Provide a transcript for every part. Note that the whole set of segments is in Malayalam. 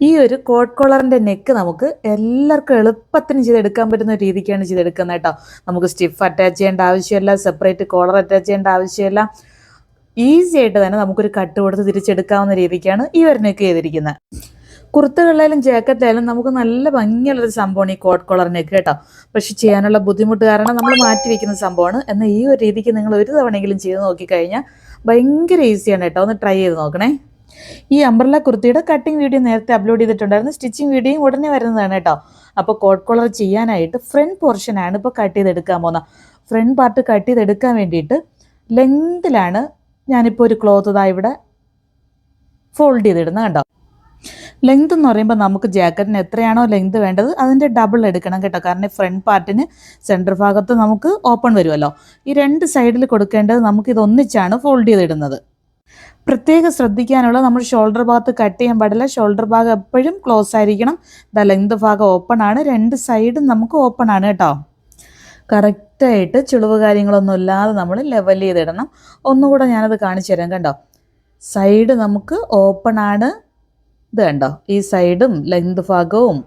ഈ ഒരു കോട്ട് കോളറിന്റെ നെക്ക് നമുക്ക് എല്ലാവർക്കും എളുപ്പത്തിന് ചെയ്തെടുക്കാൻ പറ്റുന്ന രീതിക്കാണ് ചെയ്തെടുക്കുന്നത് കേട്ടോ. നമുക്ക് സ്റ്റിഫ് അറ്റാച്ച് ചെയ്യേണ്ട ആവശ്യമില്ല സെപ്പറേറ്റ് കോളർ അറ്റാച്ച് ചെയ്യേണ്ട ആവശ്യമില്ല. ഈസി ആയിട്ട് തന്നെ നമുക്കൊരു കട്ട് കൊടുത്ത് തിരിച്ചെടുക്കാവുന്ന രീതിക്കാണ് ഈ ഒരു നെക്ക് ചെയ്തിരിക്കുന്നത്. കുർത്തകളിലായാലും ജാക്കറ്റിലായാലും നമുക്ക് നല്ല ഭംഗിയുള്ളൊരു സംഭവമാണ് ഈ കോട്ട് കോളർ നെക്ക് കേട്ടോ. പക്ഷെ ചെയ്യാനുള്ള ബുദ്ധിമുട്ട് കാരണം നമ്മൾ മാറ്റി വെക്കുന്ന സംഭവമാണ്. എന്നാൽ ഈ ഒരു രീതിക്ക് നിങ്ങൾ ഒരു തവണയെങ്കിലും ചെയ്ത് നോക്കിക്കഴിഞ്ഞാൽ ഭയങ്കര ഈസിയാണ് കേട്ടോ. ഒന്ന് ട്രൈ ചെയ്ത് നോക്കണേ. ഈ അംബ്രല കുർത്തിയുടെ കട്ടിംഗ് വീഡിയോ നേരത്തെ അപ്ലോഡ് ചെയ്തിട്ടുണ്ടായിരുന്നു. സ്റ്റിച്ചിങ് വീഡിയോയും ഉടനെ വരുന്നതാണ് കേട്ടോ. അപ്പോൾ കോട്ട് കോളർ ചെയ്യാനായിട്ട് ഫ്രണ്ട് പോർഷനാണ് ഇപ്പോൾ കട്ട് ചെയ്തെടുക്കാൻ പോകുന്നത്. ഫ്രണ്ട് പാർട്ട് കട്ട് ചെയ്തെടുക്കാൻ വേണ്ടിയിട്ട് ലെങ്തിലാണ് ഞാനിപ്പോൾ ഒരു ക്ലോത്ത് ഇതാ ഇവിടെ ഫോൾഡ് ചെയ്തിടുന്നത് കേട്ടോ. ലെങ്ത് എന്ന് പറയുമ്പോൾ നമുക്ക് ജാക്കറ്റിന് എത്രയാണോ ലെങ്ത് വേണ്ടത് അതിന്റെ ഡബിൾ എടുക്കണം കേട്ടോ. കാരണം ഫ്രണ്ട് പാർട്ടിന് സെന്റർ ഭാഗത്ത് നമുക്ക് ഓപ്പൺ വരുമല്ലോ. ഈ രണ്ട് സൈഡിൽ കൊടുക്കേണ്ടത് നമുക്ക് ഇതൊന്നിച്ചാണ് ഫോൾഡ് ചെയ്തിടുന്നത്. പ്രത്യേകം ശ്രദ്ധിക്കാനുള്ള നമ്മൾ ഷോൾഡർ ഭാഗത്ത് കട്ട് ചെയ്യാൻ പാടില്ല. ഷോൾഡർ ഭാഗം എപ്പോഴും ക്ലോസ് ആയിരിക്കണം. ദ ലെങ്ത് ഭാഗം ഓപ്പൺ ആണ്. രണ്ട് സൈഡും നമുക്ക് ഓപ്പൺ ആണ് കേട്ടോ. കറക്റ്റായിട്ട് ചുളിവ് കാര്യങ്ങളൊന്നും ഇല്ലാതെ നമ്മൾ ലെവൽ ചെയ്തിടണം. ഒന്നുകൂടെ ഞാനത് കാണിച്ചു തരാം കണ്ടോ. സൈഡ് നമുക്ക് ഓപ്പൺ ആണ്. ഇത് കണ്ടോ? ഈ സൈഡും ലെങ്ത് ഭാഗവും.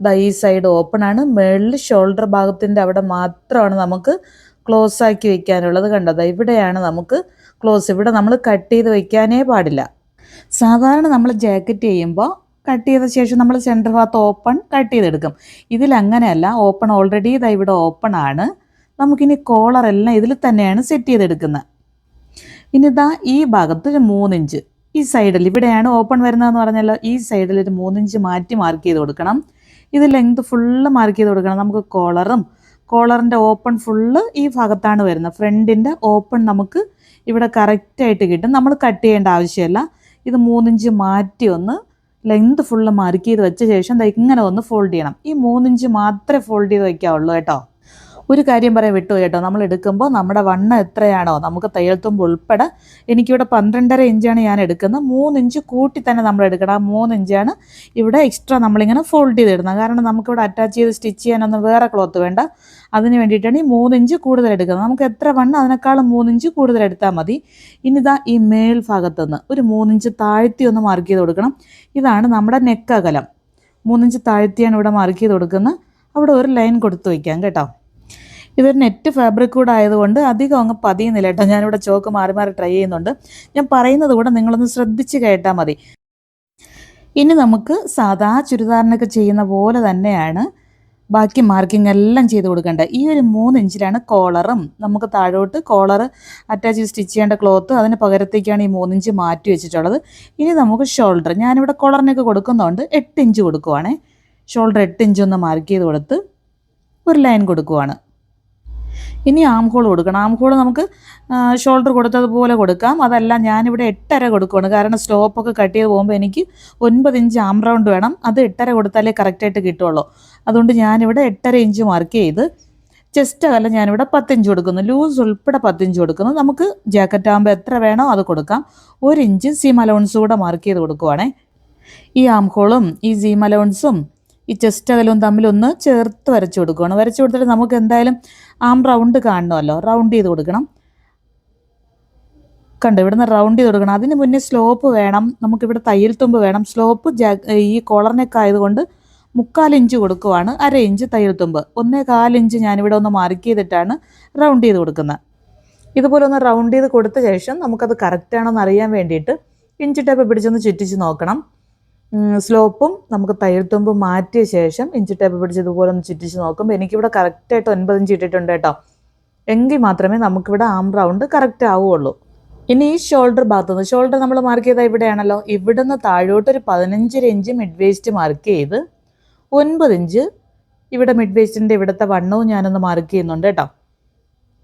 ദാ ഈ സൈഡ് ഓപ്പൺ ആണ്. മേളിൽ ഷോൾഡർ ഭാഗത്തിന്റെ അവിടെ മാത്രമാണ് നമുക്ക് ക്ലോസ് ആക്കി വെക്കാനുള്ളത് കണ്ടോ? ഇവിടെയാണ് നമുക്ക് ക്ലോസ് ഇവിടെ നമ്മൾ കട്ട് ചെയ്ത് വയ്ക്കാനേ പാടില്ല. സാധാരണ നമ്മൾ ജാക്കറ്റ് ചെയ്യുമ്പോൾ കട്ട് ചെയ്ത ശേഷം നമ്മൾ സെന്റർ ഭാഗത്ത് ഓപ്പൺ കട്ട് ചെയ്തെടുക്കും. ഇതിലങ്ങനെയല്ല ഓപ്പൺ ഓൾറെഡി ഇതാ ഇവിടെ ഓപ്പൺ ആണ്. നമുക്കിനി കോളർ എല്ലാം ഇതിൽ തന്നെയാണ് സെറ്റ് ചെയ്തെടുക്കുന്നത്. ഇനി ഇതാ ഈ ഭാഗത്ത് ഒരു മൂന്നിഞ്ച്. ഈ സൈഡിൽ ഇവിടെയാണ് ഓപ്പൺ വരുന്നതെന്ന് പറഞ്ഞല്ലോ. ഈ സൈഡിൽ ഒരു മൂന്നിഞ്ച് മാറ്റി മാർക്ക് ചെയ്ത് കൊടുക്കണം. ഇത് ലെങ്ത് ഫുള്ള് മാർക്ക് ചെയ്ത് കൊടുക്കണം. നമുക്ക് കോളറും കോളറിന്റെ ഓപ്പൺ ഫുള്ള് ഈ ഭാഗത്താണ് വരുന്നത്. ഫ്രണ്ടിന്റെ ഓപ്പൺ നമുക്ക് ഇവിടെ കറക്റ്റായിട്ട് കിട്ടും. നമ്മൾ കട്ട് ചെയ്യേണ്ട ആവശ്യമില്ല. ഇത് മൂന്നിഞ്ച് മാറ്റി ഒന്ന് ലെങ്ത് ഫുള്ള് മാർക്ക് ചെയ്ത് വെച്ച ശേഷം ഇങ്ങനെ ഒന്ന് ഫോൾഡ് ചെയ്യണം. ഈ മൂന്നിഞ്ച് മാത്രമേ ഫോൾഡ് ചെയ്ത് വയ്ക്കാവുള്ളൂ കേട്ടോ. ഒരു കാര്യം പറയാൻ വിട്ടു കേട്ടോ. നമ്മൾ എടുക്കുമ്പോൾ നമ്മുടെ വണ്ണം എത്രയാണോ നമുക്ക് തയ്യൽത്തുമ്പ് ഉൾപ്പെടെ എനിക്കിവിടെ പന്ത്രണ്ടര ഇഞ്ചാണ് ഞാൻ എടുക്കുന്നത്. മൂന്ന് ഇഞ്ച് കൂട്ടി തന്നെ നമ്മൾ എടുക്കണം. ആ മൂന്ന് ഇഞ്ചാണ് ഇവിടെ എക്സ്ട്രാ നമ്മളിങ്ങനെ ഫോൾഡ് ചെയ്ത് ചെയ്തിടുന്നത് കാരണം നമുക്കിവിടെ അറ്റാച്ച് ചെയ്ത് സ്റ്റിച്ച് ചെയ്യാനൊന്നും വേറെ ക്ലോത്ത് വേണ്ട. അതിന് വേണ്ടിയിട്ടാണ് ഈ മൂന്ന് ഇഞ്ച് കൂടുതൽ എടുക്കുന്നത്. നമുക്ക് എത്ര വണ്ണം അതിനേക്കാളും മൂന്ന് ഇഞ്ച് കൂടുതൽ എടുത്താൽ മതി. ഇനിതാ ഈ മേൽ ഭാഗത്തുനിന്ന് ഒരു മൂന്നിഞ്ച് താഴ്ത്തി ഒന്ന് മാർക്ക് ചെയ്ത് കൊടുക്കണം. ഇതാണ് നമ്മുടെ നെക്ക് അകലം. മൂന്നിഞ്ച് താഴ്ത്തിയാണ് ഇവിടെ മാർക്ക് ചെയ്ത് കൊടുക്കുന്നത്. അവിടെ ഒരു ലൈൻ കൊടുത്തു വയ്ക്കാം കേട്ടോ. ഇതൊരു നെറ്റ് ഫാബ്രിക് കൂടെ ആയതുകൊണ്ട് അധികം അങ്ങ് പതിയുന്നില്ല കേട്ടോ. ഞാനിവിടെ ചോക്ക് മാറി മാറി ട്രൈ ചെയ്യുന്നുണ്ട്. ഞാൻ പറയുന്നത് കൂടെ നിങ്ങളൊന്ന് ശ്രദ്ധിച്ച് കേട്ടാൽ മതി. ഇനി നമുക്ക് സാധാ ചുരിദാറിനൊക്കെ ചെയ്യുന്ന പോലെ തന്നെയാണ് ബാക്കി മാർക്കിംഗ് എല്ലാം ചെയ്ത് കൊടുക്കേണ്ടത്. ഈ ഒരു മൂന്ന് ഇഞ്ചിലാണ് കോളറും നമുക്ക് താഴോട്ട് കോളർ അറ്റാച്ച് സ്റ്റിച്ച് ചെയ്യേണ്ട ക്ലോത്ത് അതിന് പകരത്തേക്കാണ് ഈ മൂന്നിഞ്ച് മാറ്റി വെച്ചിട്ടുള്ളത്. ഇനി നമുക്ക് ഷോൾഡർ ഞാനിവിടെ കോളറിനൊക്കെ കൊടുക്കുന്നതുകൊണ്ട് എട്ട് ഇഞ്ച് കൊടുക്കുവാണേ. ഷോൾഡർ എട്ട് ഇഞ്ച് ഒന്ന് മാർക്ക് ചെയ്ത് കൊടുത്ത് ഒരു ലൈൻ കൊടുക്കുവാണ്. ഇനി ആം ഹോൾ കൊടുക്കണം. ആം ഹോൾ നമുക്ക് ഷോൾഡർ കൊടുത്തതുപോലെ കൊടുക്കാം. അതല്ല ഞാനിവിടെ എട്ടര കൊടുക്കുകയാണ് കാരണം സ്ലോപ്പൊക്കെ കട്ട് ചെയ്ത് പോകുമ്പോൾ എനിക്ക് ഒൻപത് ഇഞ്ച് ആം റൗണ്ട് വേണം. അത് എട്ടര കൊടുത്താലേ കറക്റ്റായിട്ട് കിട്ടുള്ളൂ. അതുകൊണ്ട് ഞാനിവിടെ എട്ടര ഇഞ്ച് മാർക്ക് ചെയ്ത് ചെസ്റ്റ് അതല്ല ഞാനിവിടെ പത്തിഞ്ച് കൊടുക്കുന്നു. ലൂസ് ഉൾപ്പെടെ പത്തിഞ്ച് കൊടുക്കുന്നു. നമുക്ക് ജാക്കറ്റ് ആകുമ്പോൾ എത്ര വേണോ അത് കൊടുക്കാം. ഒരു ഇഞ്ച് സീം അലൗൺസ് കൂടെ മാർക്ക് ചെയ്ത് കൊടുക്കുവാണേ. ഈ ആം ഹോളും ഈ സീം അലൗൺസും ഈ ചെസ്റ്റ് അകലവും തമ്മിലൊന്ന് ചേർത്ത് വരച്ചു കൊടുക്കുകയാണ് വരച്ചു കൊടുത്തിട്ട് നമുക്ക് എന്തായാലും ആം റൗണ്ട് കാണണമല്ലോ. റൗണ്ട് ചെയ്ത് കൊടുക്കണം. കണ്ടു ഇവിടുന്ന് റൗണ്ട് ചെയ്ത് കൊടുക്കണം. അതിന് മുന്നേ സ്ലോപ്പ് വേണം. നമുക്കിവിടെ തയ്യൽ തുമ്പ് വേണം. സ്ലോപ്പ് ഈ കോളറിനൊക്കെ ആയതുകൊണ്ട് മുക്കാൽ ഇഞ്ച് കൊടുക്കുവാണ്. അര ഇഞ്ച് തയ്യൽ തുമ്പ്. ഒന്നേ കാലിഞ്ച് ഞാനിവിടെ ഒന്ന് മാർക്ക് ചെയ്തിട്ടാണ് റൗണ്ട് ചെയ്ത് കൊടുക്കുന്നത്. ഇതുപോലെ ഒന്ന് റൗണ്ട് ചെയ്ത് കൊടുത്ത ശേഷം നമുക്കത് കറക്റ്റാണോ എന്ന് അറിയാൻ വേണ്ടിയിട്ട് ഇഞ്ചി ടേപ്പ് പിടിച്ചൊന്ന് ചുറ്റിച്ച് നോക്കണം. സ്ലോപ്പും നമുക്ക് തയ്യൽ തുമ്പ് മാറ്റിയ ശേഷം ഇഞ്ചി ടേപ്പ് പിടിച്ച് ഇതുപോലെ ഒന്ന് ചുറ്റിച്ച് നോക്കുമ്പോൾ എനിക്കിവിടെ കറക്റ്റായിട്ട് ഒൻപത് ഇഞ്ച് ഇട്ടിട്ടുണ്ട് കേട്ടോ. എങ്കിൽ മാത്രമേ നമുക്കിവിടെ ആം റൗണ്ട് കറക്റ്റ് ആവുകയുള്ളൂ. ഇനി ഈ ഷോൾഡർ ഭാഗത്തുനിന്ന് ഷോൾഡർ നമ്മൾ മാർക്ക് ചെയ്താൽ ഇവിടെയാണല്ലോ. ഇവിടെ നിന്ന് താഴോട്ട് ഒരു പതിനഞ്ചര ഇഞ്ച് മിഡ് വേസ്റ്റ് മാർക്ക് ചെയ്ത് ഒൻപത് ഇഞ്ച് ഇവിടെ മിഡ് വേസ്റ്റിന്റെ ഇവിടുത്തെ വണ്ണവും ഞാനൊന്ന് മാർക്ക് ചെയ്യുന്നുണ്ട് കേട്ടോ.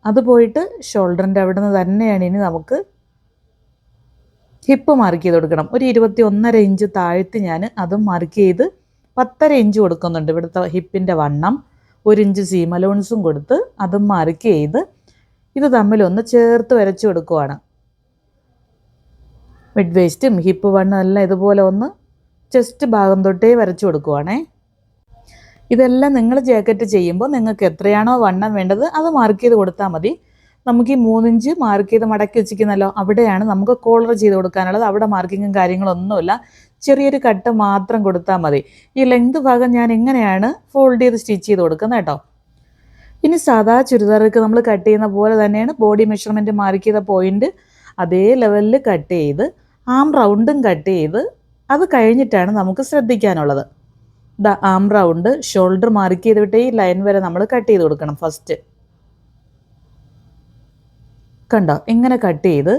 അത് പോയിട്ട് ഷോൾഡറിന്റെ അവിടെ നിന്ന് തന്നെയാണ് ഇനി നമുക്ക് ഹിപ്പ് മാർക്ക് ചെയ്ത് കൊടുക്കണം. ഒരു ഇരുപത്തി ഒന്നര ഇഞ്ച് താഴ്ത്തി ഞാൻ അതും മാർക്ക് ചെയ്ത് പത്തര ഇഞ്ച് കൊടുക്കുന്നുണ്ട് ഇവിടുത്തെ ഹിപ്പിന്റെ വണ്ണം. ഒരു ഇഞ്ച് സീമലോൺസും കൊടുത്ത് അതും മാർക്ക് ചെയ്ത് ഇത് തമ്മിലൊന്ന് ചേർത്ത് വരച്ചു കൊടുക്കുവാണ്. മിഡ് വേസ്റ്റും ഹിപ്പ് വണ്ണും എല്ലാം ഇതുപോലെ ഒന്ന് ചെസ്റ്റ് ഭാഗം തൊട്ടേ വരച്ചു കൊടുക്കുവാണേ. ഇതെല്ലാം നിങ്ങൾ ജാക്കറ്റ് ചെയ്യുമ്പോൾ നിങ്ങൾക്ക് എത്രയാണോ വണ്ണം വേണ്ടത് അത് മാർക്ക് ചെയ്ത് കൊടുത്താൽ മതി. നമുക്ക് ഈ മൂന്നിഞ്ച് മാർക്ക് ചെയ്ത് മടക്കി വെച്ചിരിക്കുന്നല്ലോ അവിടെയാണ് നമുക്ക് കോളർ ചെയ്ത് കൊടുക്കാനുള്ളത്. അവിടെ മാർക്കിങ്ങും കാര്യങ്ങളൊന്നുമില്ല. ചെറിയൊരു കട്ട് മാത്രം കൊടുത്താൽ മതി. ഈ ലെങ്ത് ഭാഗം ഞാൻ എങ്ങനെയാണ് ഫോൾഡ് ചെയ്ത് സ്റ്റിച്ച് ചെയ്ത് കൊടുക്കുന്നത് കേട്ടോ. ഇനി സാധാ ചുരിദാർക്ക് നമ്മൾ കട്ട് ചെയ്യുന്ന പോലെ തന്നെയാണ് ബോഡി മെഷർമെന്റ് മാർക്ക് ചെയ്ത പോയിന്റ് അതേ ലെവലിൽ കട്ട് ചെയ്ത് ആം റൗണ്ടും കട്ട് ചെയ്ത് അത് കഴിഞ്ഞിട്ടാണ് നമുക്ക് ശ്രദ്ധിക്കാനുള്ളത്. The arm round shoulder mark ചെയ്ത് വിട്ടേ ഈ ലൈൻ വരെ നമ്മൾ കട്ട് ചെയ്ത് കൊടുക്കണം ഫസ്റ്റ് കണ്ടോ? ഇങ്ങനെ കട്ട് ചെയ്ത്.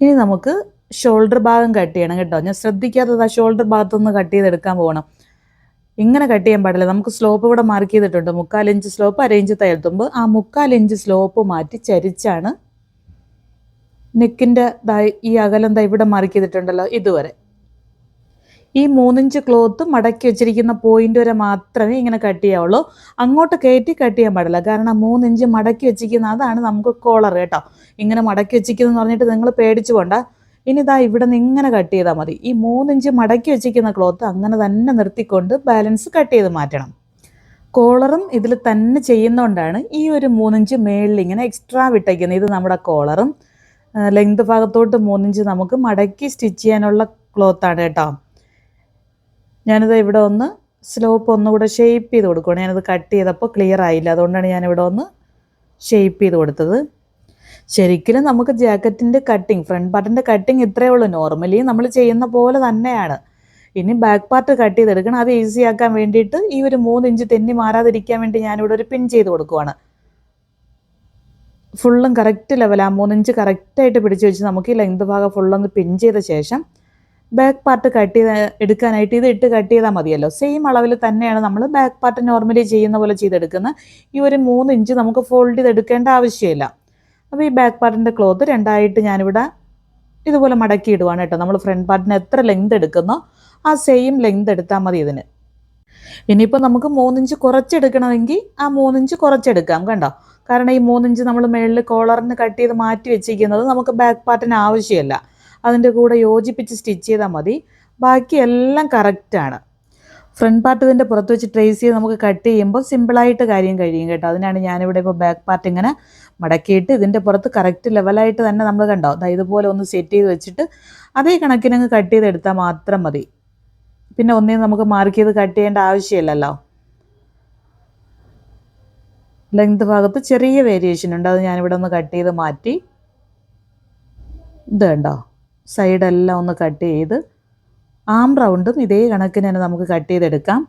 ഇനി നമുക്ക് ഷോൾഡർ ഭാഗം കട്ട് ചെയ്യണം കേട്ടോ. ഞാൻ ശ്രദ്ധിക്കാത്തത് ആ ഷോൾഡർ ഭാഗത്തുനിന്ന് കട്ട് ചെയ്തെടുക്കാൻ പോകണം. ഇങ്ങനെ കട്ട് ചെയ്യാൻ പാടില്ല. നമുക്ക് സ്ലോപ്പ് ഇവിടെ മാർക്ക് ചെയ്തിട്ടുണ്ട്. മുക്കാൽ ഇഞ്ച് സ്ലോപ്പ് അര ഇഞ്ച് തയ്യൽത്തുമ്പോൾ ആ മുക്കാൽ ഇഞ്ച് സ്ലോപ്പ് മാറ്റി ചരിച്ചാണ് നെക്കിന്റെ ഈ അകലം ദാ ഇവിടെ മാർക്ക് ചെയ്തിട്ടുണ്ടല്ലോ ഇതുവരെ. ഈ മൂന്നിഞ്ച് ക്ലോത്ത് മടക്കി വെച്ചിരിക്കുന്ന പോയിന്റ് വരെ മാത്രമേ ഇങ്ങനെ കട്ട് ചെയ്യാവുള്ളൂ. അങ്ങോട്ട് കയറ്റി കട്ട് ചെയ്യാൻ പാടില്ല. കാരണം മൂന്നിഞ്ച് മടക്കി വെച്ചിരിക്കുന്ന അതാണ് നമുക്ക് കോളർ കേട്ടോ. ഇങ്ങനെ മടക്കി വെച്ചിരിക്കുന്നു പറഞ്ഞിട്ട് നിങ്ങൾ പേടിച്ചു പോണ്ട. ഇനി ഇതാ ഇവിടെ നിന്ന് ഇങ്ങനെ കട്ട് ചെയ്താൽ മതി. ഈ മൂന്നിഞ്ച് മടക്കി വെച്ചിരിക്കുന്ന ക്ലോത്ത് അങ്ങനെ തന്നെ നിർത്തിക്കൊണ്ട് ബാലൻസ് കട്ട് ചെയ്ത് മാറ്റണം. കോളറും ഇതിൽ തന്നെ ചെയ്യുന്നതുകൊണ്ടാണ് ഈ ഒരു മൂന്നിഞ്ച് മേളിൽ ഇങ്ങനെ എക്സ്ട്രാ വിട്ടേക്കുന്നത്. ഇത് നമ്മുടെ കോളറും ലെങ്ത് ഭാഗത്തോട്ട് മൂന്നിഞ്ച് നമുക്ക് മടക്കി സ്റ്റിച്ച് ചെയ്യാനുള്ള ക്ലോത്താണ് കേട്ടോ. ഞാനിത് ഇവിടെ ഒന്ന് സ്ലോപ്പ് ഒന്നുകൂടെ ഷേപ്പ് ചെയ്ത് കൊടുക്കുകയാണ് ഞാനത് കട്ട് ചെയ്തപ്പോൾ ക്ലിയർ ആയില്ല. അതുകൊണ്ടാണ് ഞാനിവിടെ ഒന്ന് ഷേപ്പ് ചെയ്ത് കൊടുത്തത്. ശരിക്കും നമുക്ക് ജാക്കറ്റിന്റെ കട്ടിങ് ഫ്രണ്ട് പാർട്ടിന്റെ കട്ടിങ് ഇത്രയേ ഉള്ളൂ. നോർമലി നമ്മൾ ചെയ്യുന്ന പോലെ തന്നെയാണ്. ഇനി ബാക്ക് പാർട്ട് കട്ട് ചെയ്തെടുക്കണം. അത് ഈസി ആക്കാൻ വേണ്ടിയിട്ട് ഈ ഒരു മൂന്ന് ഇഞ്ച് തെന്നി മാറാതിരിക്കാൻ വേണ്ടി ഞാനിവിടെ ഒരു പിൻ ചെയ്ത് കൊടുക്കുവാണ്. ഫുള്ളും കറക്റ്റ് ലെവൽ ആ. മൂന്നിഞ്ച് കറക്റ്റായിട്ട് പിടിച്ചു വെച്ച് നമുക്ക് ഈ ലെങ്ത് ഭാഗം ഫുള്ളൊന്ന് പിൻ ചെയ്ത ശേഷം ബാക്ക് പാർട്ട് കട്ട് ചെയ്ത് എടുക്കാനായിട്ട് ഇത് ഇട്ട് കട്ട് ചെയ്താൽ മതിയല്ലോ. സെയിം അളവിൽ തന്നെയാണ് നമ്മൾ ബാക്ക് പാർട്ട് നോർമലി ചെയ്യുന്ന പോലെ ചെയ്തെടുക്കുന്നത് ഈ ഒരു മൂന്ന് ഇഞ്ച് നമുക്ക് ഫോൾഡ് ചെയ്ത് എടുക്കേണ്ട ആവശ്യമില്ല. അപ്പോൾ ഈ ബാക്ക് പാർട്ടിന്റെ ക്ലോത്ത് രണ്ടായിട്ട് ഞാനിവിടെ ഇതുപോലെ മടക്കി ഇടുവാണ് കേട്ടോ. നമ്മൾ ഫ്രണ്ട് പാർട്ടിന് എത്ര ലെങ്ത് എടുക്കുന്നോ ആ സെയിം ലെങ്ത് എടുത്താൽ മതി ഇതിന്. ഇനിയിപ്പോൾ നമുക്ക് മൂന്നിഞ്ച് കുറച്ചെടുക്കണമെങ്കിൽ ആ മൂന്നിഞ്ച് കുറച്ചെടുക്കാം കണ്ടോ? കാരണം ഈ മൂന്നിഞ്ച് നമ്മൾ മുകളിൽ കോളറിന് കട്ട് ചെയ്ത് മാറ്റി വെച്ചിരിക്കുന്നത് നമുക്ക് ബാക്ക് പാർട്ടിന് ആവശ്യമില്ല. അതിന്റെ കൂടെ യോജിപ്പിച്ച് സ്റ്റിച്ച് ചെയ്താൽ മതി. ബാക്കി എല്ലാം കറക്റ്റാണ് ഫ്രണ്ട് പാർട്ട് ഇതിന്റെ പുറത്ത് വെച്ച് ട്രേസ് ചെയ്ത് നമുക്ക് കട്ട് ചെയ്യുമ്പോൾ സിമ്പിളായിട്ട് കാര്യം കഴിയും കേട്ടോ. അതിനാണ് ഞാനിവിടെ ഇപ്പോൾ ബാക്ക് പാർട്ട് ഇങ്ങനെ മടക്കിയിട്ട് ഇതിന്റെ പുറത്ത് കറക്റ്റ് ലെവലായിട്ട് തന്നെ നമ്മൾ കണ്ടോ? അതായത് ഇതുപോലെ ഒന്ന് സെറ്റ് ചെയ്ത് വെച്ചിട്ട് അതേ കണക്കിനങ്ങ് കട്ട് ചെയ്തെടുത്താൽ മാത്രം മതി. പിന്നെ ഒന്നേ നമുക്ക് മാർക്ക് ചെയ്ത് കട്ട് ചെയ്യേണ്ട ആവശ്യമില്ലല്ലോ. ലെങ്ത് ഭാഗത്ത് ചെറിയ വേരിയേഷൻ ഉണ്ട്. അത് ഞാനിവിടെ ഒന്ന് കട്ട് ചെയ്ത് മാറ്റി. ഇത് കണ്ടോ? സൈഡെല്ലാം ഒന്ന് കട്ട് ചെയ്ത് ആം റൗണ്ടും ഇതേ കണക്കിന് തന്നെ നമുക്ക് കട്ട് ചെയ്തെടുക്കാം.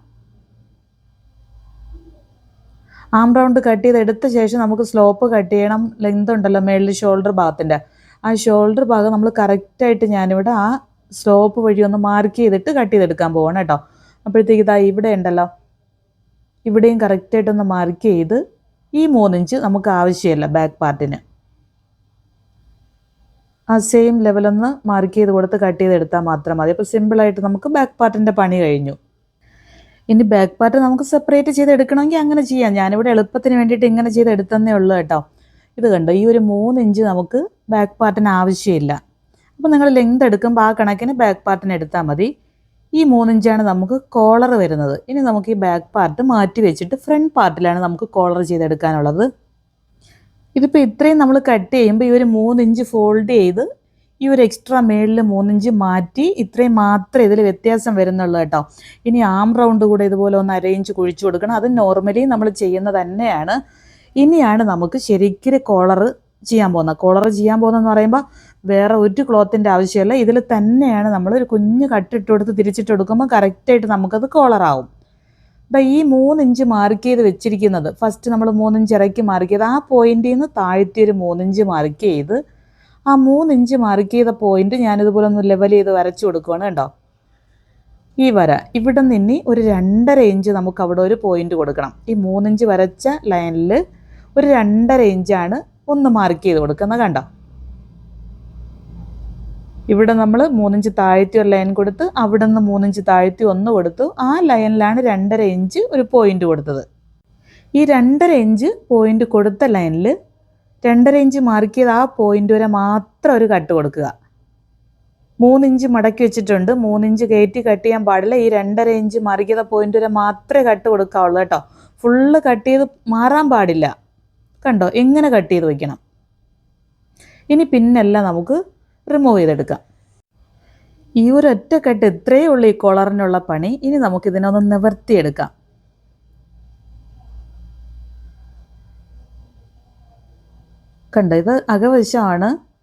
ആം റൗണ്ട് കട്ട് ചെയ്തെടുത്ത ശേഷം നമുക്ക് സ്ലോപ്പ് കട്ട് ചെയ്യണം. ലെങ്ത് ഉണ്ടല്ലോ മേളിൽ ഷോൾഡർ ഭാഗത്തിന്റെ ആ ഷോൾഡർ ഭാഗം നമ്മൾ കറക്റ്റായിട്ട് ഞാനിവിടെ ആ സ്ലോപ്പ് വഴി ഒന്ന് മാർക്ക് ചെയ്തിട്ട് കട്ട് ചെയ്തെടുക്കാൻ പോവാണ് കേട്ടോ. അപ്പോഴത്തേക്ക് ഇതാ ഇവിടെ ഉണ്ടല്ലോ. ഇവിടെയും കറക്റ്റായിട്ടൊന്ന് മാർക്ക് ചെയ്ത് ഈ മൂന്നിഞ്ച് നമുക്ക് ആവശ്യമല്ല ബാക്ക് പാർട്ടിന്. ആ സെയിം ലെവലൊന്ന് മാർക്ക് ചെയ്ത് കൊടുത്ത് കട്ട് ചെയ്തെടുത്താൽ മാത്രം മതി. അപ്പോൾ സിമ്പിളായിട്ട് നമുക്ക് ബാക്ക് പാർട്ടിന്റെ പണി കഴിഞ്ഞു. ഇനി ബാക്ക് പാർട്ട് നമുക്ക് സെപ്പറേറ്റ് ചെയ്ത് എടുക്കണമെങ്കിൽ അങ്ങനെ ചെയ്യാം. ഞാനിവിടെ എളുപ്പത്തിന് വേണ്ടിയിട്ട് ഇങ്ങനെ ചെയ്ത് എടുത്തന്നേ ഉള്ളൂ കേട്ടോ. ഇത് കണ്ടോ? ഈ ഒരു മൂന്ന് ഇഞ്ച് നമുക്ക് ബാക്ക് പാർട്ടിന് ആവശ്യമില്ല. അപ്പോൾ നിങ്ങൾ ലെങ്ത് എടുക്കുമ്പോൾ ആ കണക്കിന് ബാക്ക് പാർട്ടിന് എടുത്താൽ മതി. ഈ മൂന്നിഞ്ചാണ് നമുക്ക് കോളർ വരുന്നത്. ഇനി നമുക്ക് ഈ ബാക്ക് പാർട്ട് മാറ്റി വെച്ചിട്ട് ഫ്രണ്ട് പാർട്ടിലാണ് നമുക്ക് കോളർ ചെയ്തെടുക്കാനുള്ളത്. ഇതിപ്പോൾ ഇത്രയും നമ്മൾ കട്ട് ചെയ്യുമ്പോൾ ഈ ഒരു മൂന്നിഞ്ച് ഫോൾഡ് ചെയ്ത് ഈ ഒരു എക്സ്ട്രാ മേളിൽ മൂന്നിഞ്ച് മാറ്റി ഇത്രയും മാത്രമേ ഇതിൽ വ്യത്യാസം വരുന്നുള്ളൂ കേട്ടോ. ഇനി ആം റൗണ്ട് കൂടെ ഇതുപോലെ ഒന്ന് അരയിഞ്ച് കുഴിച്ചു കൊടുക്കണം. അത് നോർമലി നമ്മൾ ചെയ്യുന്നത് തന്നെയാണ്. ഇനിയാണ് നമുക്ക് ശരിക്കും കോളർ ചെയ്യാൻ പോകുന്നത്. കോളർ ചെയ്യാൻ പോകുന്നതെന്ന് പറയുമ്പോൾ വേറെ ഒരു ക്ലോത്തിന്റെ ആവശ്യമില്ല. ഇതിൽ തന്നെയാണ് നമ്മൾ ഒരു കുഞ്ഞ് കട്ടിട്ട് കൊടുത്ത് തിരിച്ചിട്ട് കൊടുക്കുമ്പോൾ കറക്റ്റായിട്ട് നമുക്കത് കോളറാവും അപ്പം ഈ മൂന്നിഞ്ച് മാർക്ക് ചെയ്ത് വെച്ചിരിക്കുന്നത്. ഫസ്റ്റ് നമ്മൾ മൂന്നിഞ്ച് ഇറക്കി മാർക്ക് ചെയ്ത് ആ പോയിന്റിൽ നിന്ന് താഴ്ത്തി ഒരു മൂന്നിഞ്ച് മാർക്ക് ചെയ്ത് ആ മൂന്നിഞ്ച് മാർക്ക് ചെയ്ത പോയിന്റ് ഞാനിതുപോലെ ഒന്ന് ലെവൽ ചെയ്ത് വരച്ചു കൊടുക്കുകയാണ് കേട്ടോ. ഈ വര. ഇവിടെ നിന്ന് ഒരു രണ്ടര ഇഞ്ച് നമുക്ക് അവിടെ ഒരു പോയിന്റ് കൊടുക്കണം. ഈ മൂന്നിഞ്ച് വരച്ച ലൈനിൽ ഒരു രണ്ടര ഇഞ്ചാണ് ഒന്ന് മാർക്ക് ചെയ്ത് കൊടുക്കുന്നത് കണ്ടോ? ഇവിടെ നമ്മൾ മൂന്നിഞ്ച് താഴ്ത്തി ഒരു ലൈൻ കൊടുത്ത് അവിടെ നിന്ന് മൂന്നിഞ്ച് താഴ്ത്തി ഒന്ന് കൊടുത്തു. ആ ലൈനിലാണ് രണ്ടര ഇഞ്ച് ഒരു പോയിന്റ് കൊടുത്തത്. ഈ രണ്ടര ഇഞ്ച് പോയിന്റ് കൊടുത്ത ലൈനിൽ രണ്ടര ഇഞ്ച് മാർക്ക് ചെയ്ത് ആ പോയിന്റ് വരെ മാത്രം ഒരു കട്ട് കൊടുക്കുക. മൂന്നിഞ്ച് മടക്കി വെച്ചിട്ടുണ്ട്. മൂന്നിഞ്ച് കയറ്റി കട്ട് ചെയ്യാൻ പാടില്ല. ഈ രണ്ടര ഇഞ്ച് മാർക്ക് ചെയ്ത പോയിന്റ് വരെ മാത്രമേ കട്ട് കൊടുക്കാവുള്ളൂ കേട്ടോ. ഫുള്ള് കട്ട് ചെയ്ത് മാറാൻ പാടില്ല. കണ്ടോ? എങ്ങനെ കട്ട് ചെയ്ത് വയ്ക്കണം ഇനി പിന്നെല്ലാം നമുക്ക് റിമൂവ് ചെയ്തെടുക്കാം. ഈ ഒരു ഒറ്റ കട്ട് ഇത്രയേ ഉള്ളൂ ഈ കോളറിനുള്ള പണി. ഇനി നമുക്ക് ഇതിനൊന്ന് നിവർത്തിയെടുക്കാം. കണ്ടോ ഇത് അകവശമാണ്.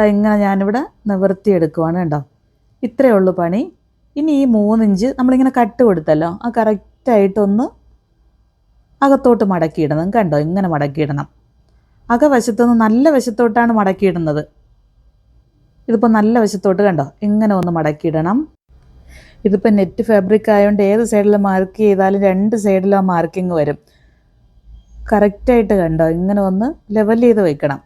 ഇങ്ങനെ ഞാനിവിടെ നിവർത്തിയെടുക്കുവാണ് കണ്ടോ. ഇത്രയേ ഉള്ളൂ പണി. ഇനി ഈ മൂന്നിഞ്ച് നമ്മളിങ്ങനെ കട്ട് കൊടുത്തല്ലോ. ആ കറക്റ്റായിട്ടൊന്ന് അകത്തോട്ട് മടക്കിയിടണം. കണ്ടോ ഇങ്ങനെ മടക്കിയിടണം. അകവശത്തുനിന്ന് നല്ല വശത്തോട്ടാണ് മടക്കിയിടുന്നത്. ഇതിപ്പോൾ നല്ല വശത്തോട്ട് കണ്ടോ? ഇങ്ങനെ ഒന്ന് മടക്കിയിടണം. ഇതിപ്പോൾ നെറ്റ് ഫാബ്രിക് ആയതുകൊണ്ട് ഏത് സൈഡിൽ മാർക്ക് ചെയ്താലും രണ്ട് സൈഡിലും ആ മാർക്കിങ് വരും. കറക്റ്റായിട്ട് കണ്ടോ? ഇങ്ങനെ ഒന്ന് ലെവൽ ചെയ്ത് വയ്ക്കണം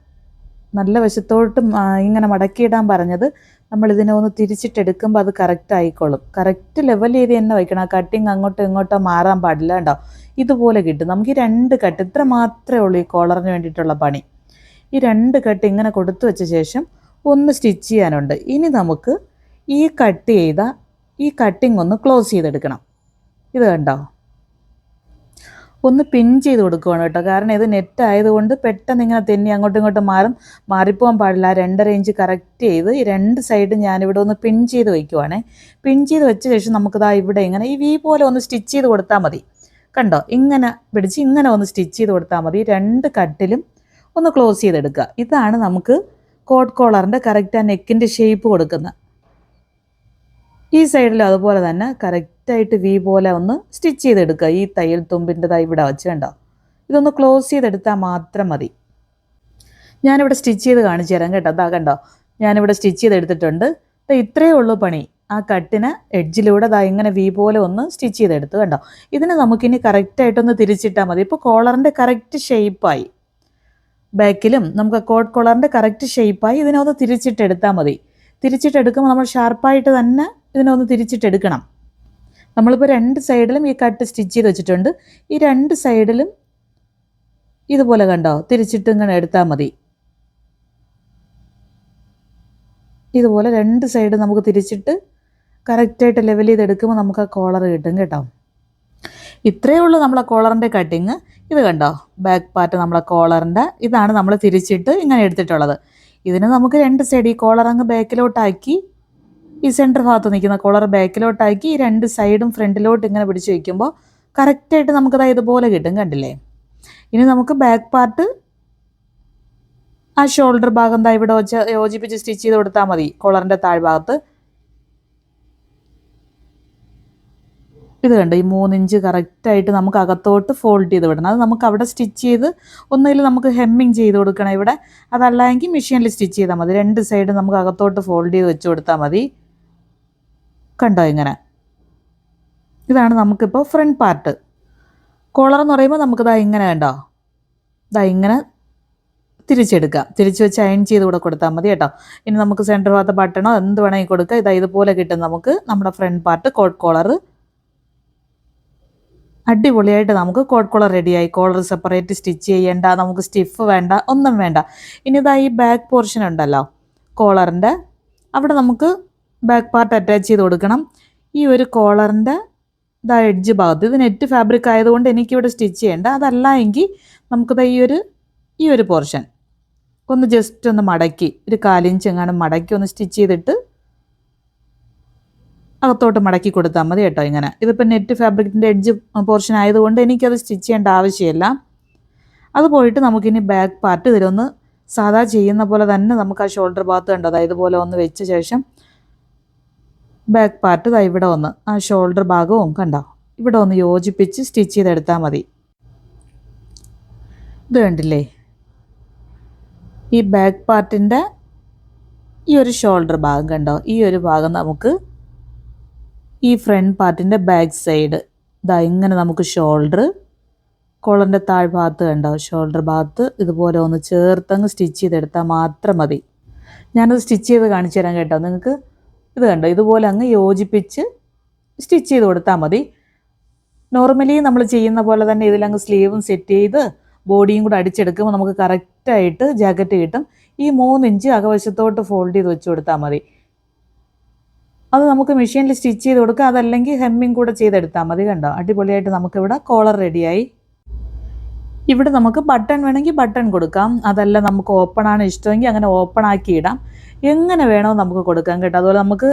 നല്ല വശത്തോട്ട് ഇങ്ങനെ മടക്കിയിടാൻ പറഞ്ഞത് നമ്മൾ ഇതിനെ ഒന്ന് തിരിച്ചിട്ടെടുക്കുമ്പോൾ അത് കറക്റ്റ് ആയിക്കോളും. കറക്റ്റ് ലെവൽ ചെയ്ത് തന്നെ വയ്ക്കണം ആ കട്ടിങ് അങ്ങോട്ടോ ഇങ്ങോട്ടോ മാറാൻ പാടില്ല കേട്ടോ ഇതുപോലെ കിട്ടും. നമുക്ക് ഈ രണ്ട് കട്ട് ഇത്ര മാത്രമേ ഉള്ളൂ ഈ കോളറിന് വേണ്ടിയിട്ടുള്ള പണി. ഈ രണ്ട് കട്ട് ഇങ്ങനെ കൊടുത്തു വെച്ച ശേഷം ഒന്ന് സ്റ്റിച്ച് ചെയ്യാനുണ്ട്. ഇനി നമുക്ക് ഈ കട്ട് ചെയ്ത ഈ കട്ടിംഗ് ഒന്ന് ക്ലോസ് ചെയ്തെടുക്കണം. ഇത് കണ്ടോ? ഒന്ന് പിൻ ചെയ്ത് കൊടുക്കുകയാണ് കേട്ടോ. കാരണം ഇത് നെറ്റ് ആയതുകൊണ്ട് പെട്ടെന്ന് ഇങ്ങനെ തെന്നി അങ്ങോട്ടും ഇങ്ങോട്ടും മാറും. മാറിപ്പോകാൻ പാടില്ല. രണ്ടര ഇഞ്ച് കറക്റ്റ് ചെയ്ത് ഈ രണ്ട് സൈഡും ഞാനിവിടെ ഒന്ന് പിൻ ചെയ്ത് വയ്ക്കുവാണേ പിൻ ചെയ്ത് വെച്ച ശേഷം നമുക്കിതാ ഇവിടെ ഇങ്ങനെ ഈ വി പോലെ ഒന്ന് സ്റ്റിച്ച് ചെയ്ത് കൊടുത്താൽ മതി. കണ്ടോ? ഇങ്ങനെ പിടിച്ച് ഇങ്ങനെ ഒന്ന് സ്റ്റിച്ച് ചെയ്ത് കൊടുത്താൽ മതി. രണ്ട് കട്ടിലും ഒന്ന് ക്ലോസ് ചെയ്തെടുക്കുക. ഇതാണ് നമുക്ക് കോട്ട് കോളറിന്റെ കറക്റ്റ് ആ നെക്കിന്റെ ഷേപ്പ് കൊടുക്കുന്നത്. ഈ സൈഡിലും അതുപോലെ തന്നെ കറക്റ്റായിട്ട് വി പോലെ ഒന്ന് സ്റ്റിച്ച് ചെയ്തെടുക്കുക. ഈ തയ്യൽ തുമ്പിന്റെതായി ഇവിടെ വെച്ച് കണ്ടോ? ഇതൊന്ന് ക്ലോസ് ചെയ്തെടുത്താൽ മാത്രം മതി. ഞാനിവിടെ സ്റ്റിച്ച് ചെയ്ത് കാണിച്ചു തരാം കേട്ടോ. അതാ കണ്ടോ? ഞാനിവിടെ സ്റ്റിച്ച് ചെയ്തെടുത്തിട്ടുണ്ട്. അപ്പോൾ ഇത്രയേ ഉള്ളൂ പണി. ആ കട്ടിന് എഡ്ജിലൂടെ ദാ ഇങ്ങനെ വി പോലെ ഒന്ന് സ്റ്റിച്ച് ചെയ്തെടുത്ത് കണ്ടോ? ഇതിനെ നമുക്കിനി കറക്റ്റായിട്ടൊന്ന് തിരിച്ചിട്ടാൽ മതി. ഇപ്പോൾ കോളറിന്റെ കറക്റ്റ് ഷേപ്പായി ബാക്കിലും നമുക്ക് കോഡ് കോളറിന്റെ കറക്റ്റ് ഷേപ്പായി ഇതിനൊന്ന് തിരിച്ചിട്ടെടുത്താൽ മതി. തിരിച്ചിട്ടെടുക്കുമ്പോൾ നമ്മൾ ഷാർപ്പായിട്ട് തന്നെ ഇതിനെ ഒന്ന് തിരിച്ചിട്ടെടുക്കണം. നമ്മളിപ്പോൾ രണ്ട് സൈഡിലും ഈ കട്ട് സ്റ്റിച്ച് ചെയ്ത് വെച്ചിട്ടുണ്ട്. ഈ രണ്ട് സൈഡിലും ഇതുപോലെ കണ്ടോ? തിരിച്ചിട്ട് ഇങ്ങനെ എടുത്താൽ മതി. ഇതുപോലെ രണ്ട് സൈഡ് നമുക്ക് തിരിച്ചിട്ട് കറക്റ്റായിട്ട് ലെവൽ ചെയ്തെടുക്കുമ്പോൾ നമുക്ക് ആ കോളർ കിട്ടും കേട്ടോ. ഇത്രയേ ഉള്ളൂ നമ്മളെ കോളറിന്റെ കട്ടിങ് ഇത് കണ്ടോ? ബാക്ക് പാർട്ട് നമ്മളെ കോളറിന്റെ ഇതാണ് നമ്മൾ തിരിച്ചിട്ട് ഇങ്ങനെ എടുത്തിട്ടുള്ളത്. ഇതിന് നമുക്ക് രണ്ട് സൈഡ് ഈ കോളർ അങ്ങ് ബാക്കിലോട്ടാക്കി ഈ സെന്റർ ഭാഗത്ത് നിൽക്കുന്ന കോളർ ബാക്കിലോട്ടാക്കി ഈ രണ്ട് സൈഡും ഫ്രണ്ടിലോട്ട് ഇങ്ങനെ പിടിച്ച് വയ്ക്കുമ്പോൾ കറക്റ്റായിട്ട് നമുക്കത് ഇതുപോലെ കിട്ടും കണ്ടില്ലേ? ഇനി നമുക്ക് ബാക്ക് പാർട്ട് ആ ഷോൾഡർ ഭാഗം ദാ ഇവിടെ വെച്ച് യോജിപ്പിച്ച് സ്റ്റിച്ച് ചെയ്ത് കൊടുത്താൽ മതി കോളറിന്റെ താഴ്ഭാഗത്ത്. ഇത് കണ്ടോ? ഈ മൂന്നിഞ്ച് കറക്റ്റായിട്ട് നമുക്ക് അകത്തോട്ട് ഫോൾഡ് ചെയ്ത് വിടണം. അത് നമുക്ക് അവിടെ സ്റ്റിച്ച് ചെയ്ത് ഒന്നുകിൽ നമുക്ക് ഹെമ്മിങ് ചെയ്ത് കൊടുക്കണം ഇവിടെ. അതല്ലെങ്കിൽ മെഷീനിൽ സ്റ്റിച്ച് ചെയ്താൽ മതി. രണ്ട് സൈഡ് നമുക്ക് അകത്തോട്ട് ഫോൾഡ് ചെയ്ത് വെച്ച് കൊടുത്താൽ മതി. കണ്ടോ ഇങ്ങനെ? ഇതാണ് നമുക്കിപ്പോൾ ഫ്രണ്ട് പാർട്ട് കോളർ എന്ന് പറയുമ്പോൾ നമുക്ക് ദാ ഇങ്ങനെ കണ്ടോ? ഇതാ ഇങ്ങനെ തിരിച്ചെടുക്കാം. തിരിച്ച് വെച്ച് അയൺ ചെയ്ത് കൂടെ കൊടുത്താൽ മതി കേട്ടോ. ഇനി നമുക്ക് സെന്റർ ഭാഗത്ത് ബട്ടണോ എന്ത് വേണമെങ്കിൽ കൊടുക്കുക ഇതാ ഇതുപോലെ കിട്ടും നമുക്ക് നമ്മുടെ ഫ്രണ്ട് പാർട്ട് കോട്ട് കോളർ അടിപൊളിയായിട്ട് നമുക്ക് കോട്ട് കോളർ റെഡിയായി കോളർ സെപ്പറേറ്റ് സ്റ്റിച്ച് ചെയ്യേണ്ട നമുക്ക് സ്റ്റിഫ് വേണ്ട ഒന്നും വേണ്ട. ഇനി ഇതാ ഈ ബാക്ക് പോർഷൻ ഉണ്ടല്ലോ. കോളറിന്റെ അവിടെ നമുക്ക് ബാക്ക് പാർട്ട് അറ്റാച്ച് ചെയ്ത് കൊടുക്കണം. ഈ ഒരു കോളറിന്റെ ഇതാ എഡ്ജ് ഭാഗത്ത്. ഇത് നെറ്റ് ഫാബ്രിക് ആയതുകൊണ്ട് എനിക്കിവിടെ സ്റ്റിച്ച് ചെയ്യേണ്ട. അതല്ല എങ്കിൽ നമുക്കിത് ഈ ഒരു ഈ ഒരു പോർഷൻ ഒന്ന് ജസ്റ്റ് ഒന്ന് മടക്കി. ഒരു കാലിഞ്ച് എങ്ങാനും മടക്കി ഒന്ന് സ്റ്റിച്ച് ചെയ്തിട്ട് അകത്തോട്ട് മടക്കി കൊടുത്താൽ മതി കേട്ടോ ഇങ്ങനെ. ഇതിപ്പോൾ നെറ്റ് ഫാബ്രിക്കിന്റെ എഡ്ജ് പോർഷൻ ആയതുകൊണ്ട് എനിക്കത് സ്റ്റിച്ച് ചെയ്യേണ്ട ആവശ്യമില്ല. അത് പോയിട്ട് നമുക്കിനി ബാക്ക് പാർട്ട് ഇതിലൊന്ന് സാധാ ചെയ്യുന്ന പോലെ തന്നെ നമുക്ക് ആ ഷോൾഡർ ഭാഗത്ത് കണ്ടത് ഇതുപോലെ ഒന്ന് വെച്ച ശേഷം ബാക്ക് പാർട്ട് ദാ ഇവിടെ ഒന്ന് ആ ഷോൾഡർ ഭാഗവും കണ്ടോ? ഇവിടെ ഒന്ന് യോജിപ്പിച്ച് സ്റ്റിച്ച് ചെയ്തെടുത്താൽ മതി. ഇത് കണ്ടില്ലേ? ഈ ബാക്ക് പാർട്ടിന്റെ ഈ ഒരു ഷോൾഡർ ഭാഗം കണ്ടോ? ഈ ഒരു ഭാഗം നമുക്ക് ഈ ഫ്രണ്ട് പാർട്ടിന്റെ ബാക്ക് സൈഡ് ഇതാ ഇങ്ങനെ നമുക്ക് ഷോൾഡർ കോളറിന്റെ താഴ്ഭാഗത്ത് കണ്ടോ? ഷോൾഡർ ഭാഗത്ത് ഇതുപോലെ ഒന്ന് ചേർത്തങ്ങ് സ്റ്റിച്ച് ചെയ്തെടുത്താൽ മാത്രം മതി. ഞാനത് സ്റ്റിച്ച് ചെയ്ത് കാണിച്ചു തരാം കേട്ടോ. നിങ്ങൾക്ക് ഇത് കണ്ടോ? ഇതുപോലെ അങ്ങ് യോജിപ്പിച്ച് സ്റ്റിച്ച് ചെയ്ത് കൊടുത്താൽ മതി. നോർമലി നമ്മൾ ചെയ്യുന്ന പോലെ തന്നെ ഇതിലങ്ങ് സ്ലീവും സെറ്റ് ചെയ്ത് ബോഡിയും കൂടെ അടിച്ചെടുക്കുമ്പോൾ നമുക്ക് കറക്റ്റായിട്ട് ജാക്കറ്റ് കിട്ടും. ഈ മൂന്നിഞ്ച് അകവശത്തോട്ട് ഫോൾഡ് ചെയ്ത് വെച്ച് കൊടുത്താൽ മതി. അത് നമുക്ക് മെഷീനിൽ സ്റ്റിച്ച് ചെയ്ത് കൊടുക്കുക. അതല്ലെങ്കിൽ ഹെമ്മിങ് കൂടെ ചെയ്തെടുത്താൽ മതി കണ്ടോ? അടിപൊളിയായിട്ട് നമുക്കിവിടെ കോളർ റെഡിയായി. ഇവിടെ നമുക്ക് ബട്ടൺ വേണമെങ്കിൽ ബട്ടൺ കൊടുക്കാം. അതല്ല നമുക്ക് ഓപ്പൺ ആണ് ഇഷ്ടമെങ്കിൽ അങ്ങനെ ഓപ്പൺ ആക്കി ഇടാം. എങ്ങനെ വേണോ നമുക്ക് കൊടുക്കാം കേട്ടോ. അതുപോലെ നമുക്ക്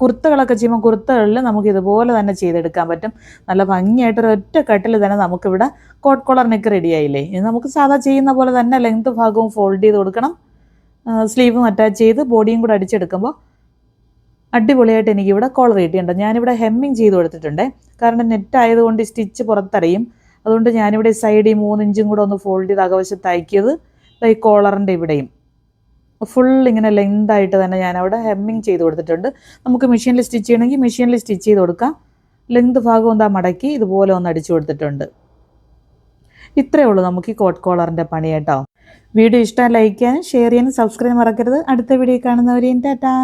കുർത്തകളൊക്കെ ചെയ്യുമ്പോൾ കുർത്തകളിൽ നമുക്ക് ഇതുപോലെ തന്നെ ചെയ്തെടുക്കാൻ പറ്റും. നല്ല ഭംഗിയായിട്ടൊരു ഒറ്റ കട്ടിൽ തന്നെ നമുക്കിവിടെ കോട്ട് കോളർ നെക്ക് റെഡിയായില്ലേ ഇത് നമുക്ക് സാധാ ചെയ്യുന്ന പോലെ തന്നെ ലെങ്ത് ഭാഗവും ഫോൾഡ് ചെയ്ത് കൊടുക്കണം. സ്ലീവും അറ്റാച്ച് ചെയ്ത് ബോഡിയും കൂടെ അടിച്ചെടുക്കുമ്പോൾ അടിപൊളിയായിട്ട് എനിക്കിവിടെ കോളർ കിട്ടിയിട്ടുണ്ട് ഞാനിവിടെ ഹെമ്മിങ് ചെയ്ത് കൊടുത്തിട്ടുണ്ട്. കാരണം നെറ്റ് ആയതുകൊണ്ട് സ്റ്റിച്ച് പുറത്തറിയും അതുകൊണ്ട് ഞാനിവിടെ സൈഡിൽ മൂന്ന് ഇഞ്ചും കൂടെ ഒന്ന് ഫോൾഡ് ചെയ്ത് അകവശത്ത് അയക്കിയത് ഈ കോളറിന്റെ ഇവിടെയും. ഫുൾ ഇങ്ങനെ ലെങ്ത് ആയിട്ട് തന്നെ ഞാനവിടെ ഹെമ്മിങ് ചെയ്ത് കൊടുത്തിട്ടുണ്ട്. നമുക്ക് മെഷീനിൽ സ്റ്റിച്ച് ചെയ്യണമെങ്കിൽ മെഷീനിൽ സ്റ്റിച്ച് ചെയ്ത് കൊടുക്കാം. ലെങ്ത് ഭാഗം എന്താ മടക്കി ഇതുപോലെ ഒന്ന് അടിച്ചു കൊടുത്തിട്ടുണ്ട്. ഇത്രയേ ഉള്ളൂ നമുക്ക് ഈ കോട്ട് കോളറിന്റെ പണി കേട്ടോ. വീഡിയോ ഇഷ്ടം ലൈക്ക് ചെയ്യാനും ഷെയർ ചെയ്യാനും സബ്സ്ക്രൈബ് മറക്കരുത്. അടുത്ത വീഡിയോ കാണുന്നവരെയും ടാറ്റാ.